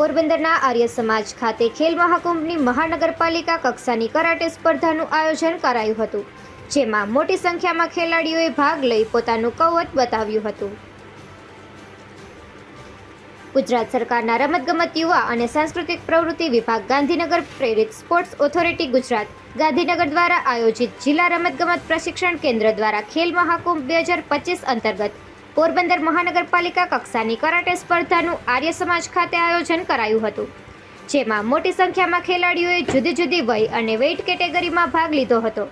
પોરબંદરના આર્ય સમાજ ખાતે ખેલ મહાકુંભની મહાનગરપાલિકા કક્ષાની કરાટે સ્પર્ધાનું આયોજન કરાયું હતું, જેમાં મોટી સંખ્યામાં ખેલાડીઓએ ભાગ લઈ પોતાનું કૌવત બતાવ્યું હતું. ગુજરાત સરકારના રમતગમત યુવા અને સાંસ્કૃતિક પ્રવૃત્તિ વિભાગ ગાંધીનગર પ્રેરિત સ્પોર્ટ્સ ઓથોરિટી ગુજરાત, ગાંધીનગર દ્વારા આયોજિત જિલ્લા રમતગમત પ્રશિક્ષણ કેન્દ્ર દ્વારા ખેલ મહાકુંભ બે હજાર પચીસ અંતર્ગત પોરબંદર મહાનગરપાલિકા કક્ષાની કરાટે સ્પર્ધાનું આર્ય સમાજ ખાતે આયોજન કરાયું હતું, જેમાં મોટી સંખ્યામાં ખેલાડીઓએ જુદી જુદી વય અને વેઇટ કેટેગરીમાં ભાગ લીધો હતો.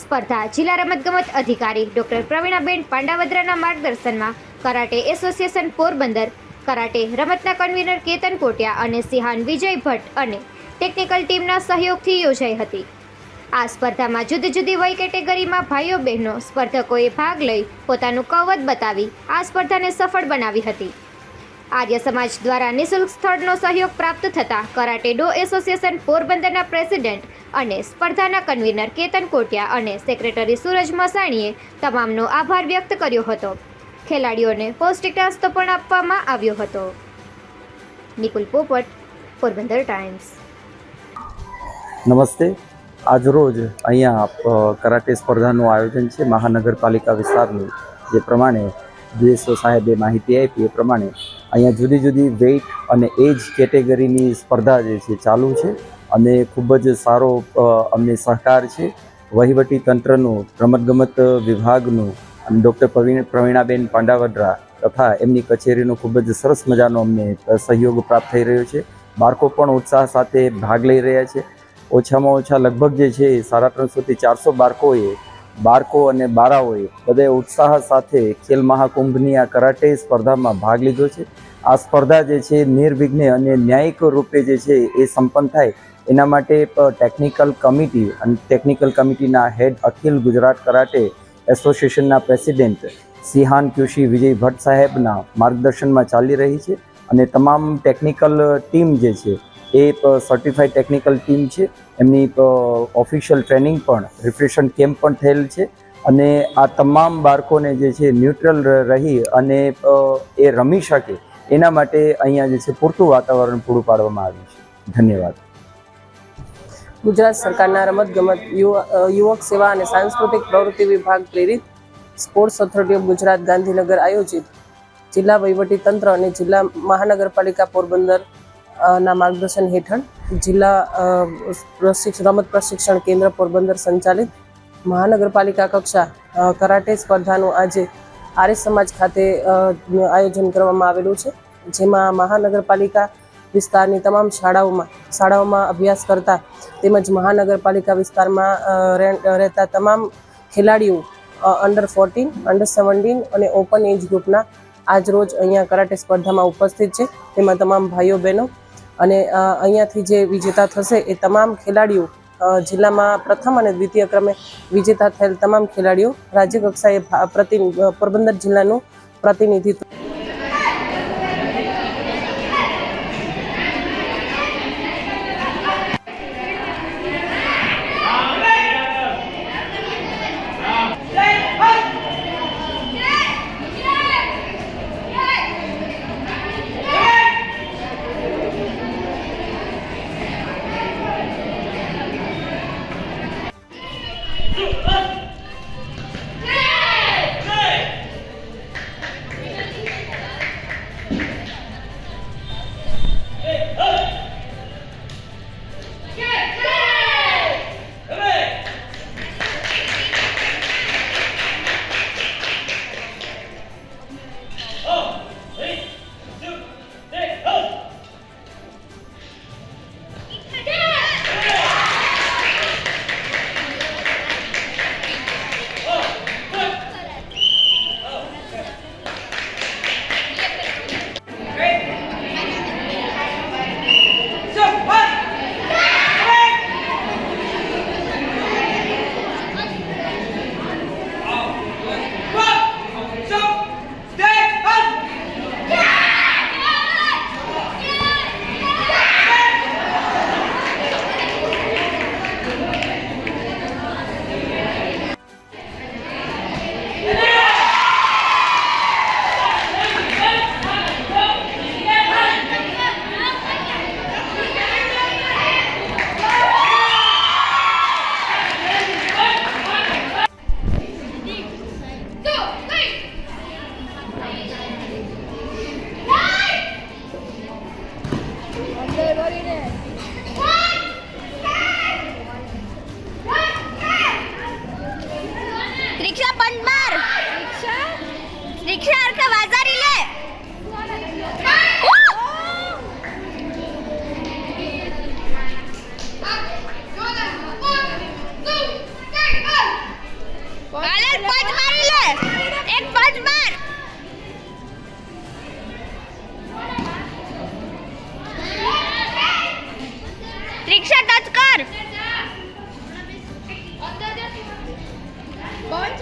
સ્પર્ધા જિલ્લા રમતગમત અધિકારી ડોક્ટર પ્રવીણાબેન પાંડાવદ્રાના માર્ગદર્શનમાં કરાટે એસોસિએશન પોરબંદર, કરાટે રમતના કન્વીનર કેતન કોટિયા અને સિહાન વિજય ભટ્ટ અને ટેકનિકલ ટીમના સહયોગથી યોજાઈ હતી. આ સ્પર્ધામાં જુદી જુદી વય કેટેગરીમાં ભાઈઓ બહેનો સ્પર્ધકોએ ભાગ લઈ પોતાનું કવત બતાવી આ સ્પર્ધાને સફળ બનાવી હતી. આર્ય સમાજ દ્વારા નિઃશુલ્ક સ્થળનો સહયોગ પ્રાપ્ત થતાં કરાટે ડો એસોસિએશન પોરબંદરના પ્રેસિડેન્ટ અને સ્પર્ધાના કન્વીનર કેતન કોટિયા અને સેક્રેટરી સૂરજ મસાણીએ તમામનો આભાર વ્યક્ત કર્યો હતો. ખેલાડીઓને પૌષ્ટિક નાસ્તો પણ આપવામાં આવ્યો હતો. નિકુલ પોપટ, પોરબંદર ટાઈમ્સ. નમસ્તે. આજરોજ અહીંયા કરાટે સ્પર્ધાનું આયોજન છે. મહાનગરપાલિકા વિસ્તારનું જે પ્રમાણે ડીએસઓ સાહેબે માહિતી આપી, એ પ્રમાણે અહીંયા જુદી જુદી વેઇટ અને એજ કેટેગરીની સ્પર્ધા જે છે ચાલુ છે અને ખૂબ જ સારો અમને સહકાર છે. વહીવટી તંત્રનું, રમતગમત વિભાગનું અને ડૉક્ટર પ્રવીણ, પ્રવીણાબેન પાંડાવડરા તથા એમની કચેરીનો ખૂબ જ સરસ મજાનો અમને સહયોગ પ્રાપ્ત થઈ રહ્યો છે. બાળકો પણ ઉત્સાહ સાથે ભાગ લઈ રહ્યા છે. ઓછામાં ઓછા લગભગ જે છે સાડા ત્રણસોથી ચારસો બાળકોએ, બાળકો અને બાળાઓએ બધે ઉત્સાહ સાથે ખેલ મહાકુંભની આ કરાટે સ્પર્ધામાં ભાગ લીધો છે. આ સ્પર્ધા જે છે નિર્વિઘ્ને અને ન્યાયિક રૂપે જે છે એ સંપન્ન થાય એના માટે ટેકનિકલ કમિટી અને ટેકનિકલ કમિટીના હેડ અખિલ ગુજરાત કરાટે એસોસિએશનના president shihan kyoshi Vijay Bhatt સાહેબના માર્ગદર્શનમાં ચાલી રહી છે. અને તમામ ટેકનિકલ ટીમ જે છે એ સર્ટિફાઈડ ટેકનિકલ ટીમ છે. એમની ઓફિશિયલ ટ્રેનિંગ પણ રિફ્રેશન કેમ્પ પણ થયેલ છે. અને આ તમામ બાળકોને જે છે ન્યુટ્રલ રહી અને એ રમી શકે એના માટે અહીંયા જે છે, પૂરતું વાતાવરણ પૂરું પાડવામાં આવ્યું છે. ધન્યવાદ. ગુજરાત સરકારના રમતગમત યુવા યુવક સેવા અને સાંસ્કૃતિક પ્રવૃત્તિ વિભાગ પ્રેરિત sports authority of Gujarat Gandhinagar આયોજિત જિલ્લા વહીવટી તંત્ર અને જિલ્લા મહાનગરપાલિકા પોરબંદર ના માર્ગદર્શન હેઠળ જિલ્લા અ, પ્રશિક્ષ- રમત પ્રશિક્ષણ કેન્દ્ર પોરબંદર સંચાલિત મહાનગરપાલિકા કક્ષા કરાટે સ્પર્ધાનું આજે આર્ય સમાજ ખાતે આયોજન કરવામાં આવેલું છે. જેમાં મહાનગરપાલિકા વિસ્તારની તમામ શાળાઓમાં શાળાઓમાં અભ્યાસ કરતા તેમજ મહાનગરપાલિકા વિસ્તારમાં રહે- રહેતા તમામ ખેલાડીઓ અંડર ફોર્ટીન અંડર સેવન્ટીન અને ઓપન એજ ગ્રુપના આજરોજ અહીંયા કરાટે સ્પર્ધામાં ઉપસ્થિત છે. તેમાં તમામ ભાઈઓ બહેનો અને અહીંયાથી જે વિજેતા થશે એ તમામ ખેલાડીઓ જિલ્લામાં પ્રથમ અને દ્વિતીય ક્રમે વિજેતા થયેલ તમામ ખેલાડીઓ રાજ્ય કક્ષાએ પ્રતિ પોરબંદર જિલ્લાનું પ્રતિનિધિત્વ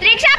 રિક્ષા